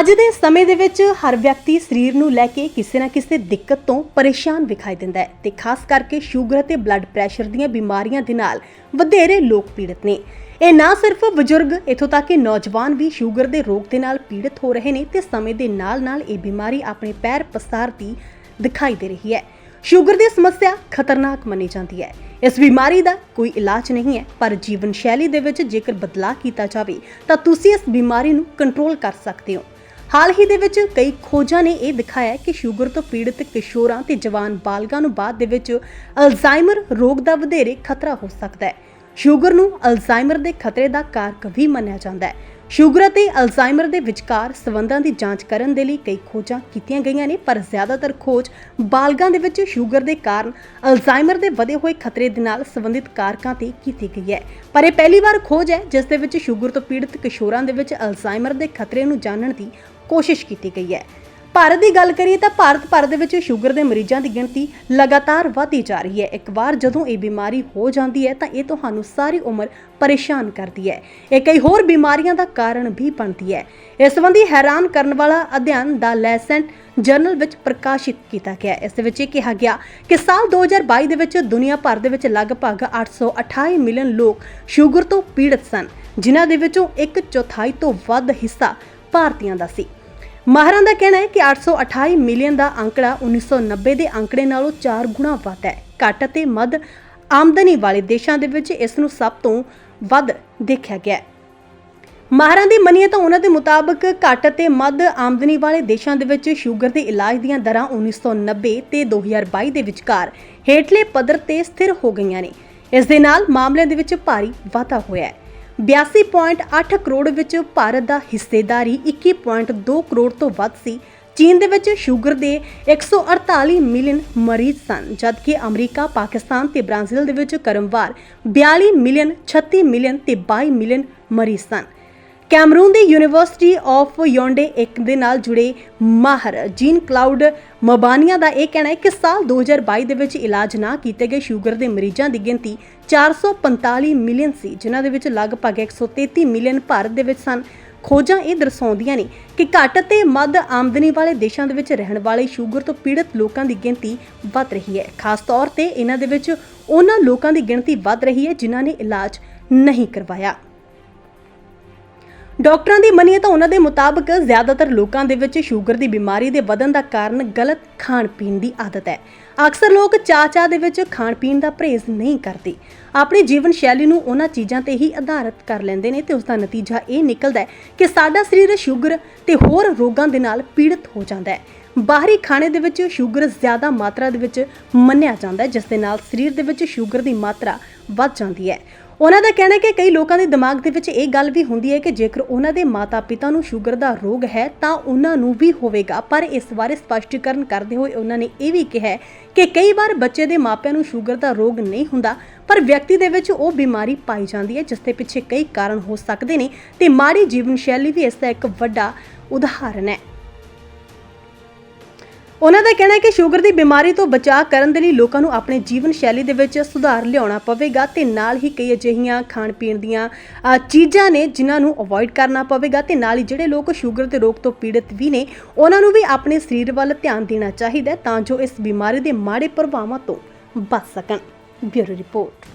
ਅੱਜ ਦੇ ਸਮੇਂ ਦੇ ਵਿੱਚ ਹਰ ਵਿਅਕਤੀ ਸਰੀਰ ਨੂੰ ਲੈ ਕੇ ਕਿਸੇ ਨਾ ਕਿਸੇ ਦਿੱਕਤ ਤੋਂ ਪਰੇਸ਼ਾਨ ਵਿਖਾਈ ਦਿੰਦਾ ਹੈ ਤੇ ਖਾਸ ਕਰਕੇ ਸ਼ੂਗਰ ਅਤੇ ਬਲੱਡ ਪ੍ਰੈਸ਼ਰ ਦੀਆਂ ਬਿਮਾਰੀਆਂ ਦੇ ਨਾਲ ਵਧੇਰੇ ਲੋਕ ਪੀੜਤ ਨੇ। ਇਹ ਨਾ ਸਿਰਫ ਬਜ਼ੁਰਗ, ਇਥੋਂ ਤੱਕ ਕਿ ਨੌਜਵਾਨ ਵੀ ਸ਼ੂਗਰ ਦੇ ਰੋਗ ਦੇ ਨਾਲ ਪੀੜਤ ਹੋ ਰਹੇ ਨੇ ਤੇ ਸਮੇਂ ਦੇ ਨਾਲ-ਨਾਲ ਇਹ ਬਿਮਾਰੀ ਆਪਣੇ ਪੈਰ ਪਸਾਰਦੀ ਦਿਖਾਈ ਦੇ ਰਹੀ ਹੈ। ਸ਼ੂਗਰ ਦੀ ਸਮੱਸਿਆ ਖਤਰਨਾਕ ਮੰਨੀ ਜਾਂਦੀ ਹੈ। ਇਸ ਬਿਮਾਰੀ ਦਾ ਕੋਈ ਇਲਾਜ ਨਹੀਂ ਹੈ, ਪਰ ਜੀਵਨ ਸ਼ੈਲੀ ਦੇ ਵਿੱਚ ਜੇਕਰ ਬਦਲਾਅ ਕੀਤਾ ਜਾਵੇ, ਤਾਂ ਤੁਸੀਂ ਇਸ ਬਿਮਾਰੀ ਨੂੰ ਕੰਟਰੋਲ ਕਰ ਸਕਦੇ ਹੋ। ਹਾਲ ਹੀ ਦੇ ਵਿੱਚ ਕਈ ਖੋਜਾਂ ਨੇ ਇਹ ਦਿਖਾਇਆ ਕਿ ਸ਼ੂਗਰ ਤੋਂ ਪੀੜਤ ਕਿਸ਼ੋਰਾਂ ਤੇ ਜਵਾਨ ਬਾਲਗਾਂ ਨੂੰ ਬਾਅਦ ਦੇ ਵਿੱਚ ਅਲਜ਼ਾਈਮਰ ਰੋਗ ਦਾ ਵਧੇਰੇ ਖਤਰਾ ਹੋ ਸਕਦਾ ਹੈ। ਸ਼ੂਗਰ ਨੂੰ ਅਲਜ਼ਾਈਮਰ ਦੇ ਖਤਰੇ ਦਾ ਕਾਰਕ ਵੀ ਮੰਨਿਆ ਜਾਂਦਾ ਹੈ। ਸ਼ੂਗਰ ਅਤੇ ਅਲਜ਼ਾਈਮਰ ਦੇ ਵਿਚਕਾਰ ਸੰਬੰਧਾਂ ਦੀ ਜਾਂਚ ਕਰਨ ਦੇ ਲਈ ਕਈ ਖੋਜਾਂ ਕੀਤੀਆਂ ਗਈਆਂ ਨੇ, ਪਰ ਜ਼ਿਆਦਾਤਰ ਖੋਜ ਬਾਲਗਾਂ ਦੇ ਵਿੱਚ ਸ਼ੂਗਰ ਦੇ ਕਾਰਨ ਅਲਜ਼ਾਈਮਰ ਦੇ ਵਧੇ ਹੋਏ ਖਤਰੇ ਦੇ ਨਾਲ ਸੰਬੰਧਿਤ ਕਾਰਕਾਂ ਤੇ ਕੀਤੀ ਗਈ ਹੈ। ਪਰ ਇਹ ਪਹਿਲੀ ਵਾਰ ਖੋਜ ਹੈ, ਜਿਸ ਦੇ ਵਿੱਚ ਸ਼ੂਗਰ ਤੋਂ ਪੀੜਤ ਕਿਸ਼ੋਰਾਂ ਦੇ ਵਿੱਚ ਅਲਜ਼ਾਈਮਰ ਦੇ ਖਤਰੇ ਨੂੰ ਜਾਣਨ ਦੀ ਕੋਸ਼ਿਸ਼ ਕੀਤੀ ਗਈ ਹੈ। ਭਾਰਤ ਦੀ ਗੱਲ ਕਰੀਏ ਤਾਂ ਭਾਰਤ ਭਰ ਦੇ ਵਿੱਚ ਸ਼ੂਗਰ ਦੇ ਮਰੀਜ਼ਾਂ ਦੀ ਗਿਣਤੀ ਲਗਾਤਾਰ ਵਧਦੀ ਜਾ ਰਹੀ ਹੈ। ਇੱਕ ਵਾਰ ਜਦੋਂ ਇਹ ਬਿਮਾਰੀ ਹੋ ਜਾਂਦੀ ਹੈ ਤਾਂ ਇਹ ਤੁਹਾਨੂੰ ਸਾਰੀ ਉਮਰ ਪਰੇਸ਼ਾਨ ਕਰਦੀ ਹੈ। ਇਹ ਕਈ ਹੋਰ ਬਿਮਾਰੀਆਂ ਦਾ ਕਾਰਨ ਵੀ ਬਣਦੀ ਹੈ। ਇਸ ਸੰਬੰਧੀ ਹੈਰਾਨ ਕਰਨ ਵਾਲਾ ਅਧਿਐਨ ਦਾ ਲੈਸੈਂਟ ਜਰਨਲ ਵਿੱਚ ਪ੍ਰਕਾਸ਼ਿਤ ਕੀਤਾ ਗਿਆ ਇਸ ਦੇ ਵਿੱਚ ਇਹ ਕਿਹਾ ਗਿਆ ਕਿ ਸਾਲ 2022 ਦੇ ਵਿੱਚ ਦੁਨੀਆ ਭਰ ਦੇ ਵਿੱਚ ਲਗਭਗ 828 ਮਿਲੀਅਨ ਲੋਕ ਸ਼ੂਗਰ ਤੋਂ ਪੀੜਤ ਸਨ, ਜਿਨ੍ਹਾਂ ਦੇ ਵਿੱਚੋਂ ਇੱਕ ਚੌਥਾਈ ਤੋਂ ਵੱਧ ਹਿੱਸਾ ਭਾਰਤੀਆਂ ਦਾ ਸੀ। ਮਾਹਰਾਂ ਦਾ ਕਹਿਣਾ ਹੈ ਕਿ 828 ਮਿਲੀਅਨ ਦਾ ਅੰਕੜਾ 1990 ਦੇ ਅੰਕੜੇ ਨਾਲੋਂ 4 ਗੁਣਾ ਵੱਧ ਹੈ। ਘੱਟ ਅਤੇ ਮੱਧ ਆਮਦਨੀ ਵਾਲੇ ਦੇਸ਼ਾਂ ਦੇ ਵਿੱਚ ਇਸ ਨੂੰ ਸਭ ਤੋਂ ਵੱਧ ਦੇਖਿਆ ਗਿਆ ਹੈ। ਮਾਹਰਾਂ ਦੀ ਮੰਨੀਏ ਤਾਂ ਉਹਨਾਂ ਦੇ ਮੁਤਾਬਕ ਘੱਟ ਅਤੇ ਮੱਧ ਆਮਦਨੀ ਵਾਲੇ ਦੇਸ਼ਾਂ ਦੇ ਵਿੱਚ ਸ਼ੂਗਰ ਦੇ ਇਲਾਜ ਦੀਆਂ ਦਰਾਂ 1990 ਤੇ 2022 ਦੇ ਵਿਚਕਾਰ ਹੇਠਲੇ ਪੱਧਰ ਤੇ ਸਥਿਰ ਹੋ ਗਈਆਂ ਨੇ। ਇਸ ਦੇ ਨਾਲ ਮਾਮਲਿਆਂ ਦੇ ਵਿੱਚ ਭਾਰੀ ਵਾਧਾ ਹੋਇਆ ਹੈ। 82.8 ਕਰੋੜ ਵਿੱਚ ਭਾਰਤ ਦਾ ਹਿੱਸੇਦਾਰੀ 21.2 ਕਰੋੜ ਤੋਂ ਵੱਧ ਸੀ। ਚੀਨ ਦੇ ਵਿੱਚ ਸ਼ੂਗਰ ਦੇ 148 ਮਿਲੀਅਨ ਮਰੀਜ਼ ਸਨ, ਜਦਕਿ ਅਮਰੀਕਾ, ਪਾਕਿਸਤਾਨ ਤੇ ਬ੍ਰਾਜ਼ੀਲ ਦੇ ਵਿੱਚ ਕਰਮਵਾਰ 42 ਮਿਲੀਅਨ 36 ਮਿਲੀਅਨ ਤੇ 22 ਮਿਲੀਅਨ ਮਰੀਜ਼ ਸਨ। ਕੈਮਰੂਨ ਦੀ ਯੂਨੀਵਰਸਿਟੀ ਆਫ ਯੋਂਡੇ ਇੱਕ ਦੇ ਨਾਲ ਜੁੜੇ ਮਾਹਰ, ਜੀਨ ਕਲਾਉਡ ਮਬਾਨੀਆ ਦਾ ਇਹ ਕਹਿਣਾ ਹੈ ਕਿ ਸਾਲ 2022 ਦੇ ਵਿੱਚ ਇਲਾਜ ਨਾ ਕੀਤੇ ਗਏ ਸ਼ੂਗਰ ਦੇ ਮਰੀਜ਼ਾਂ ਦੀ ਗਿਣਤੀ 445 ਮਿਲੀਅਨ ਸੀ, ਜਿਨ੍ਹਾਂ ਦੇ ਵਿੱਚ ਲਗਭਗ 133 ਮਿਲੀਅਨ ਭਾਰਤ ਦੇ ਵਿੱਚ ਸਨ। ਖੋਜਾਂ ਇਹ ਦਰਸਾਉਂਦੀਆਂ ਨੇ ਕਿ ਘੱਟ ਤੇ ਮੱਧ ਆਮਦਨੀ ਵਾਲੇ ਦੇਸ਼ਾਂ ਦੇ ਵਿੱਚ ਰਹਿਣ ਵਾਲੇ ਸ਼ੂਗਰ ਤੋਂ ਪੀੜਤ ਲੋਕਾਂ ਦੀ ਗਿਣਤੀ ਵੱਧ ਰਹੀ ਹੈ। ਖਾਸ ਤੌਰ ਤੇ ਇਹਨਾਂ ਦੇ ਵਿੱਚ ਉਹਨਾਂ ਲੋਕਾਂ ਦੀ ਗਿਣਤੀ ਵੱਧ ਰਹੀ ਹੈ ਜਿਨ੍ਹਾਂ ਨੇ ਇਲਾਜ ਨਹੀਂ ਕਰਵਾਇਆ। ਡਾਕਟਰਾਂ ਦੀ ਮੰਨੀਏ ਤਾਂ ਉਹਨਾਂ ਦੇ ਮੁਤਾਬਕ ਜ਼ਿਆਦਾਤਰ ਲੋਕਾਂ ਦੇ ਵਿੱਚ ਸ਼ੂਗਰ ਦੀ ਬਿਮਾਰੀ ਦੇ ਵਧਣ ਦਾ ਕਾਰਨ ਗਲਤ ਖਾਣ ਪੀਣ ਦੀ ਆਦਤ ਹੈ। ਅਕਸਰ ਲੋਕ ਚਾਹ-ਚਾਹ ਦੇ ਵਿੱਚ ਖਾਣ ਪੀਣ ਦਾ ਪਰਹੇਜ਼ ਨਹੀਂ ਕਰਦੇ। ਆਪਣੀ ਜੀਵਨ ਸ਼ੈਲੀ ਨੂੰ ਉਹਨਾਂ ਚੀਜ਼ਾਂ ਤੇ ਹੀ ਆਧਾਰਿਤ ਕਰ ਲੈਂਦੇ ਨੇ ਤੇ ਉਸ ਦਾ ਨਤੀਜਾ ਇਹ ਨਿਕਲਦਾ ਹੈ ਕਿ ਸਾਡਾ ਸਰੀਰ ਸ਼ੂਗਰ ਤੇ ਹੋਰ ਰੋਗਾਂ ਦੇ ਨਾਲ ਪੀੜਤ ਹੋ ਜਾਂਦਾ ਹੈ। ਬਾਹਰੀ ਖਾਣੇ ਦੇ ਵਿੱਚ ਸ਼ੂਗਰ ਜ਼ਿਆਦਾ ਮਾਤਰਾ ਦੇ ਵਿੱਚ ਮੰਨਿਆ ਜਾਂਦਾ ਹੈ, ਜਿਸ ਦੇ ਨਾਲ ਸਰੀਰ ਦੇ ਵਿੱਚ ਸ਼ੂਗਰ ਦੀ ਮਾਤਰਾ ਵੱਧ ਜਾਂਦੀ ਹੈ। ਉਹਨਾਂ ਦਾ ਕਹਿਣਾ ਹੈ ਕਿ ਕਈ ਲੋਕਾਂ ਦੇ ਦਿਮਾਗ ਦੇ ਵਿੱਚ ਇਹ ਗੱਲ ਵੀ ਹੁੰਦੀ ਹੈ ਕਿ ਜੇਕਰ ਉਹਨਾਂ ਦੇ ਮਾਤਾ-ਪਿਤਾ ਨੂੰ ਸ਼ੂਗਰ ਦਾ ਰੋਗ ਹੈ, ਤਾਂ ਉਹਨਾਂ ਨੂੰ ਵੀ ਹੋਵੇਗਾ। ਪਰ ਇਸ ਬਾਰੇ ਸਪਸ਼ਟੀਕਰਨ ਕਰਦੇ ਹੋਏ ਉਹਨਾਂ ਨੇ ਇਹ ਵੀ ਕਿਹਾ ਕਿ ਕਈ ਵਾਰ ਬੱਚੇ ਦੇ ਮਾਪਿਆਂ ਨੂੰ ਸ਼ੂਗਰ ਦਾ ਰੋਗ ਨਹੀਂ ਹੁੰਦਾ, ਪਰ ਵਿਅਕਤੀ ਦੇ ਵਿੱਚ ਉਹ ਬਿਮਾਰੀ ਪਾਈ ਜਾਂਦੀ ਹੈ, ਜਿਸ ਦੇ ਪਿੱਛੇ ਕਈ ਕਾਰਨ ਹੋ ਸਕਦੇ ਨੇ ਤੇ ਮਾੜੀ ਜੀਵਨ ਸ਼ੈਲੀ ਵੀ ਇਸ ਦਾ ਇੱਕ ਵੱਡਾ ਉਦਾਹਰਣ ਹੈ। ਉਹਨਾਂ ਦਾ ਕਹਿਣਾ ਹੈ ਕਿ ਸ਼ੂਗਰ ਦੀ ਬਿਮਾਰੀ ਤੋਂ ਬਚਾਅ ਕਰਨ ਦੇ ਲਈ ਲੋਕਾਂ ਨੂੰ ਆਪਣੇ ਜੀਵਨ ਸ਼ੈਲੀ ਦੇ ਵਿੱਚ ਸੁਧਾਰ ਲਿਆਉਣਾ ਪਵੇਗਾ ਤੇ ਨਾਲ ਹੀ ਕਈ ਅਜਿਹੀਆਂ ਖਾਣ ਪੀਣ ਦੀਆਂ ਅ, ਚੀਜ਼ਾਂ ਨੇ ਜਿਨ੍ਹਾਂ ਨੂੰ ਅਵੋਇਡ ਕਰਨਾ ਪਵੇਗਾ ਤੇ ਨਾਲ ਹੀ ਜਿਹੜੇ ਲੋਕ ਸ਼ੂਗਰ ਦੇ ਰੋਗ ਤੋਂ ਪੀੜਤ ਵੀ ਨੇ ਉਹਨਾਂ ਨੂੰ ਵੀ ਆਪਣੇ ਸਰੀਰ ਵੱਲ ਧਿਆਨ ਦੇਣਾ ਚਾਹੀਦਾ ਹੈ ਤਾਂ ਜੋ ਇਸ ਬਿਮਾਰੀ ਦੇ ਮਾੜੇ ਪ੍ਰਭਾਵਾਂ ਤੋਂ ਬਚ ਸਕਣ। Bureau report.